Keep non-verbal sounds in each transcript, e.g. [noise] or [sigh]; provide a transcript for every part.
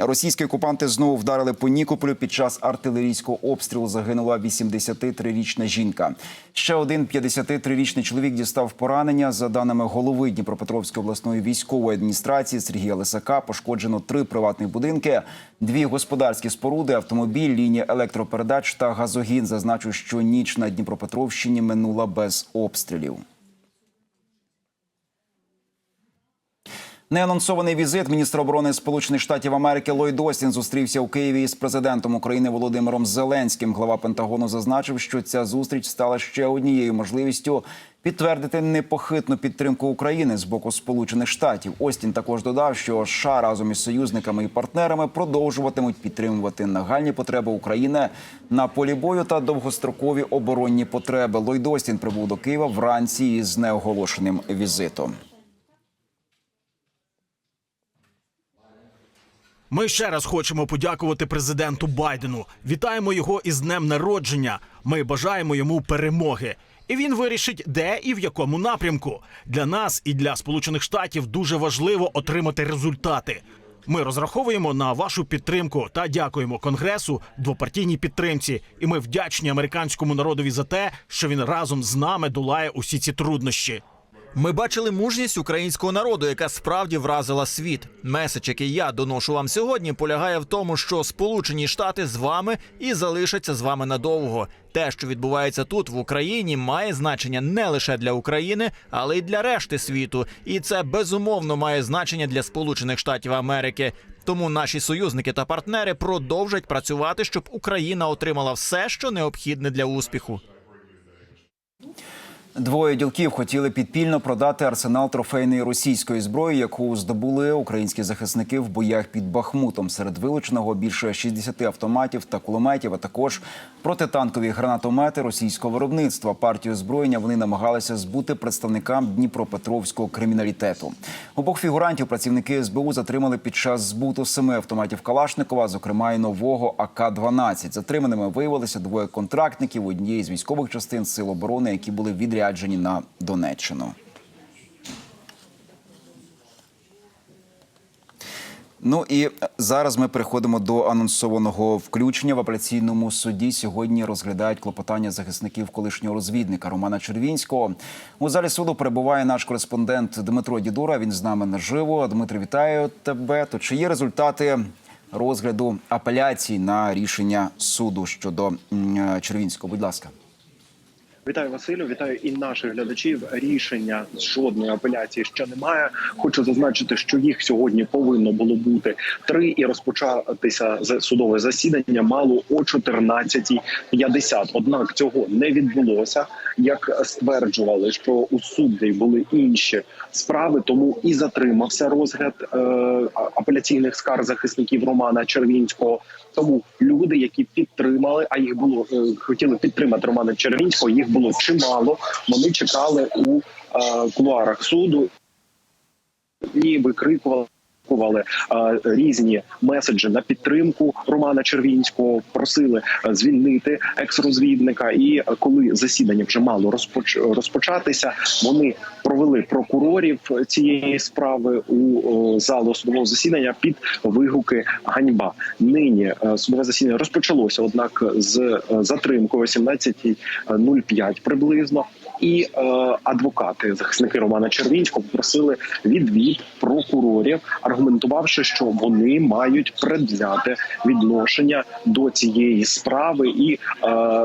Російські окупанти знову вдарили по Нікополю. Під час артилерійського обстрілу загинула 83-річна жінка. Ще один 53-річний чоловік дістав поранення. За даними голови Дніпропетровської обласної військової адміністрації Сергія Лисака, пошкоджено три приватних будинки, дві господарські споруди, автомобіль, лінія електропередач та газогін. Зазначу, що ніч на Дніпропетровщині минула без обстрілів. Неанонсований візит міністра оборони Сполучених Штатів Америки Ллойд Остін зустрівся у Києві з президентом України Володимиром Зеленським. Глава Пентагону зазначив, що ця зустріч стала ще однією можливістю підтвердити непохитну підтримку України з боку Сполучених Штатів. Остін також додав, що США разом із союзниками і партнерами продовжуватимуть підтримувати нагальні потреби України на полі бою та довгострокові оборонні потреби. Ллойд Остін прибув до Києва вранці із неоголошеним візитом. Ми ще раз хочемо подякувати президенту Байдену. Вітаємо його із днем народження. Ми бажаємо йому перемоги. І він вирішить, де і в якому напрямку. Для нас і для Сполучених Штатів дуже важливо отримати результати. Ми розраховуємо на вашу підтримку та дякуємо Конгресу двопартійній підтримці. І ми вдячні американському народові за те, що він разом з нами долає усі ці труднощі. Ми бачили мужність українського народу, яка справді вразила світ. Меседж, який я доношу вам сьогодні, полягає в тому, що Сполучені Штати з вами і залишаться з вами надовго. Те, що відбувається тут в Україні, має значення не лише для України, але й для решти світу. І це безумовно має значення для Сполучених Штатів Америки. Тому наші союзники та партнери продовжать працювати, щоб Україна отримала все, що необхідне для успіху. Двоє ділків хотіли підпільно продати арсенал трофейної російської зброї, яку здобули українські захисники в боях під Бахмутом. Серед вилученого більше 60 автоматів та кулеметів, а також протитанкові гранатомети російського виробництва. Партію озброєння вони намагалися збути представникам Дніпропетровського криміналітету. Обох фігурантів працівники СБУ затримали під час збуту семи автоматів Калашникова, зокрема й нового АК-12. Затриманими виявилися двоє контрактників однієї з військових частин сил оборони, які були відряджені на Донеччину. Ну і зараз ми переходимо до анонсованого включення в апеляційному суді. Сьогодні розглядають клопотання захисників колишнього розвідника Романа Червінського. У залі суду перебуває наш кореспондент Дмитро Дідура. Він з нами наживо. Дмитро, вітаю тебе. То чи є результати розгляду апеляції на рішення суду щодо Червінського? Будь ласка. Вітаю Василю, вітаю і наших глядачів. Рішення з жодної апеляції ще немає. Хочу зазначити, що їх сьогодні повинно було бути три і розпочатися судове засідання мало о 14.50. Однак цього не відбулося. Як стверджували, що у судді були інші справи, тому і затримався розгляд е, апеляційних скарг захисників Романа Червінського. Тому люди, які підтримали, а їх було е, хотіли підтримати Романа Червінського, їх було чимало. Вони чекали у е, кулуарах суду і викрикували. Е, Різні меседжі на підтримку Романа Червінського просили е, звільнити екс-розвідника. І е, коли засідання вже мало розпоч- розпочатися, вони провели прокурорів цієї справи у залу судового засідання під вигуки ганьба. Нині е, судове засідання розпочалося, однак з е, затримкою о 17.05 приблизно. І е, адвокати, захисники Романа Червінського, попросили відвід прокурорів, аргументувавши, що вони мають предвзяте відношення до цієї справи, і е,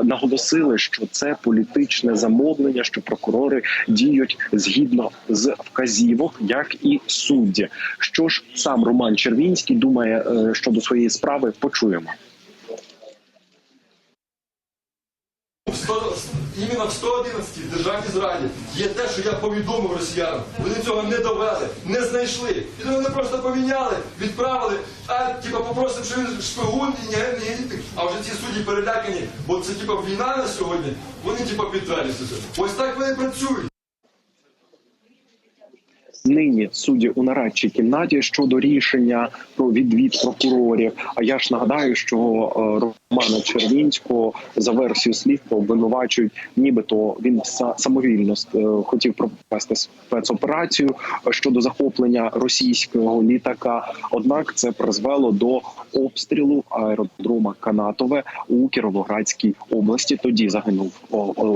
наголосили, що це політичне замовлення, що прокурори діють згідно з вказівок, як і судді. Що ж сам Роман Червінський думає е, щодо своєї справи, почуємо. В 100, іменно в 111 державній зраді є те, що я повідомив росіянам. Вони цього не довели, не знайшли. І вони просто поміняли, відправили, а типа попросив, що він шпигун і не генітик. А вже ці судді перелякані, бо це типа війна на сьогодні. Вони типа підтвердять. Ось так вони працюють. Нині судді у нарадчій кімнаті щодо рішення про відвід прокурорів. А я ж нагадаю, що е, Романа Червінського за версією слідства обвинувачують, нібито він са- самовільно е, хотів провести спецоперацію е, щодо захоплення російського літака. Однак це призвело до обстрілу аеродрома Канатове у Кіровоградській області. Тоді загинув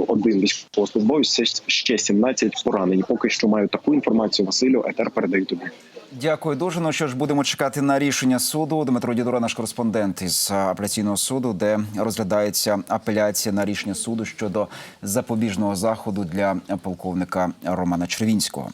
один військовослужбовець. Ще- ще 17 поранені. Поки що маю таку інформацію. Василю етер передаю тобі. Дякую дуже. Ну що ж, будемо чекати на рішення суду. Дмитро Дідура, наш кореспондент із апеляційного суду, де розглядається апеляція на рішення суду щодо запобіжного заходу для полковника Романа Червінського.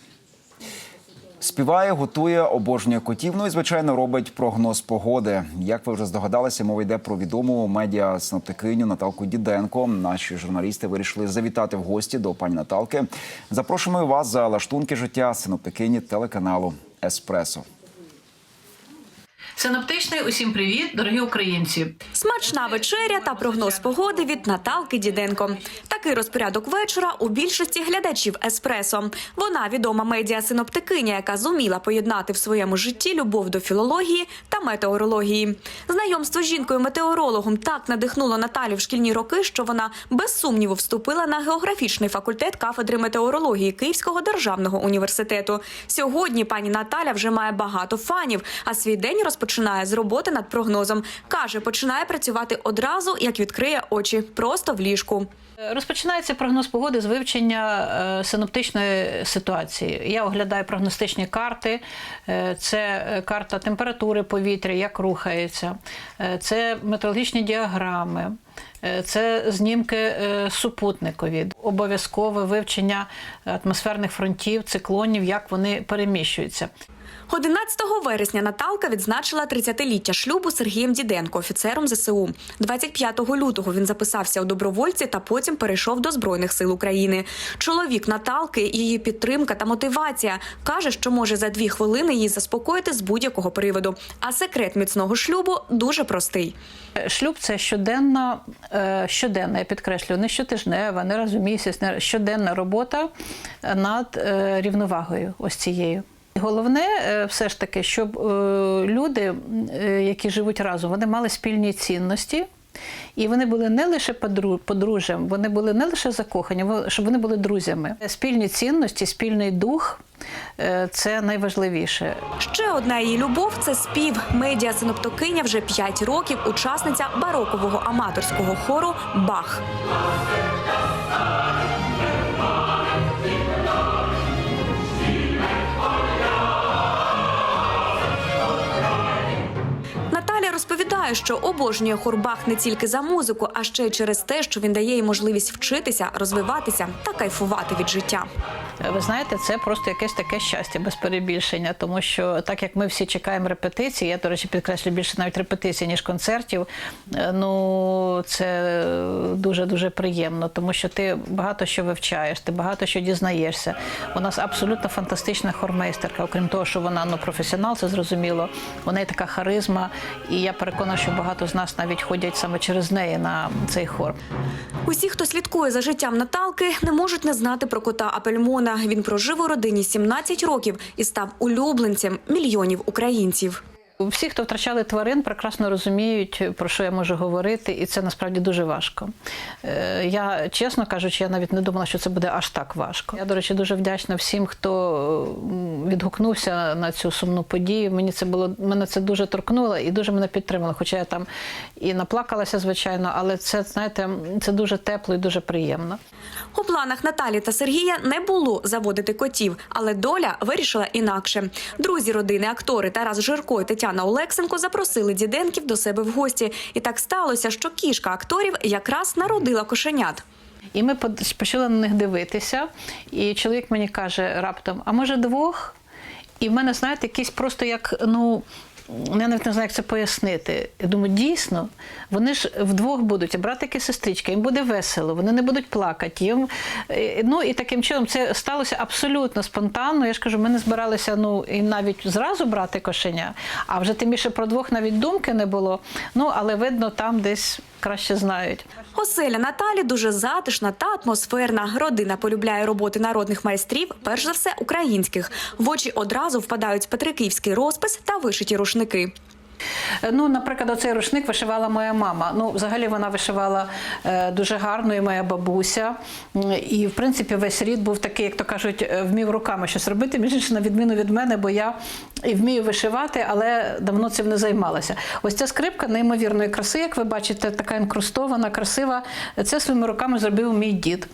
Співає, готує, обожнює котів. Ну і звичайно робить прогноз погоди. Як ви вже здогадалися, мова йде про відому медіа синоптикиню Наталку Діденко. Наші журналісти вирішили завітати в гості до пані Наталки. Запрошуємо вас за лаштунки життя синоптикині телеканалу Еспресо. Синоптичний усім привіт, дорогі українці. Смачна вечеря та прогноз погоди від Наталки Діденко. Такий розпорядок вечора у більшості глядачів еспресо. Вона відома медіа-синоптикиня, яка зуміла поєднати в своєму житті любов до філології та метеорології. Знайомство з жінкою-метеорологом так надихнуло Наталю в шкільні роки, що вона без сумніву вступила на географічний факультет кафедри метеорології Київського державного університету. Сьогодні пані Наталя вже має багато фанів, а свій день розпочинає з роботи над прогнозом. Каже, починає працювати одразу, як відкриє очі, просто в ліжку. Розпочинається прогноз погоди з вивчення е, синоптичної ситуації. Я оглядаю прогностичні карти. Е, Це карта температури повітря, як рухається, Е, це метеорологічні діаграми. Це знімки супутникові, обов'язкове вивчення атмосферних фронтів, циклонів, як вони переміщуються. 11 вересня Наталка відзначила 30-ліття шлюбу Сергієм Діденко, офіцером ЗСУ. 25 лютого він записався у добровольці та потім перейшов до Збройних сил України. Чоловік Наталки, її підтримка та мотивація каже, що може за дві хвилини її заспокоїти з будь-якого приводу. А секрет міцного шлюбу дуже простий. Шлюб це щоденна, е, щоденна, я підкреслюю, не щотижнева, не не щоденна робота над е, рівновагою ось цією. Головне, е, все ж таки, щоб е, люди, е, які живуть разом, вони мали спільні цінності. І вони були не лише подру- подружжям, вони були не лише закохані, щоб вони були друзями. Спільні цінності, спільний дух це найважливіше. Ще одна її любов це спів. Медіа синоптокиня вже 5 років, учасниця барокового аматорського хору Бах. Розповідає, що обожнює хорбах не тільки за музику, а ще й через те, що він дає їй можливість вчитися, розвиватися та кайфувати від життя. Ви знаєте, це просто якесь таке щастя без перебільшення, тому що так як ми всі чекаємо репетиції, я, до речі, підкреслю більше навіть репетицій, ніж концертів. е, Ну це дуже дуже приємно, тому що ти багато що вивчаєш, ти багато що дізнаєшся. У нас абсолютно фантастична хормейстерка. Окрім того, що вона ну професіонал, це зрозуміло. У неї така харизма, і я переконана, що багато з нас навіть ходять саме через неї на цей хор. Усі, хто слідкує за життям Наталки, не можуть не знати про кота Апельмона. Він прожив у родині 17 років і став улюбленцем мільйонів українців. Всі, хто втрачали тварин, прекрасно розуміють, про що я можу говорити, і це насправді дуже важко. Е, Я, чесно кажучи, я навіть не думала, що це буде аж так важко. Я, до речі, дуже вдячна всім, хто відгукнувся на цю сумну подію. Мені це було мене це дуже торкнуло і дуже мене підтримало. Хоча я там і наплакалася, звичайно, але це, знаєте, це дуже тепло і дуже приємно. У планах Наталі та Сергія не було заводити котів, але доля вирішила інакше. Друзі родини, актори Тарас Жирко і Олексенко запросили діденків до себе в гості. І так сталося, що кішка акторів якраз народила кошенят. І ми почали на них дивитися. І чоловік мені каже раптом: а може двох? І в мене, знаєте, якийсь просто як ну. я навіть не знаю, як це пояснити. Я думаю, дійсно, вони ж вдвох будуть, братики і сестричка, їм буде весело, вони не будуть плакати. Їм, е, ну і таким чином це сталося абсолютно спонтанно. Я ж кажу, ми не збиралися ну, і навіть зразу брати кошеня, а вже тим більше про двох навіть думки не було. Ну, але видно, там десь краще знають. Оселя Наталі дуже затишна та атмосферна. Родина полюбляє роботи народних майстрів, перш за все українських. В очі одразу впадають петриківський розпис та вишиті рушники. Е, Ну, наприклад, оцей рушник вишивала моя мама. Ну, взагалі вона вишивала е, дуже гарно, і моя бабуся. І, в принципі, весь рід був такий, як то кажуть, е, вмів руками щось робити. [laughs] Між іншим, на відміну від мене, бо я і вмію вишивати, але давно цим не займалася. Ось ця скрипка неймовірної краси, як ви бачите, така інкрустована, красива. Це своїми руками зробив мій дід.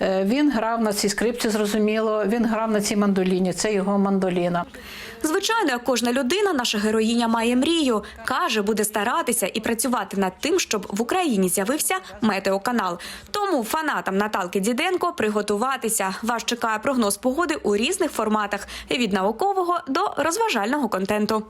Він грав на цій скрипці, зрозуміло, він грав на цій мандоліні, це його мандоліна. Звичайно, як кожна людина, наша героїня має мрію. Каже, буде старатися і працювати над тим, щоб в Україні з'явився метеоканал. Тому фанатам Наталки Діденко приготуватися. Вас чекає прогноз погоди у різних форматах від наукового до розважального контенту.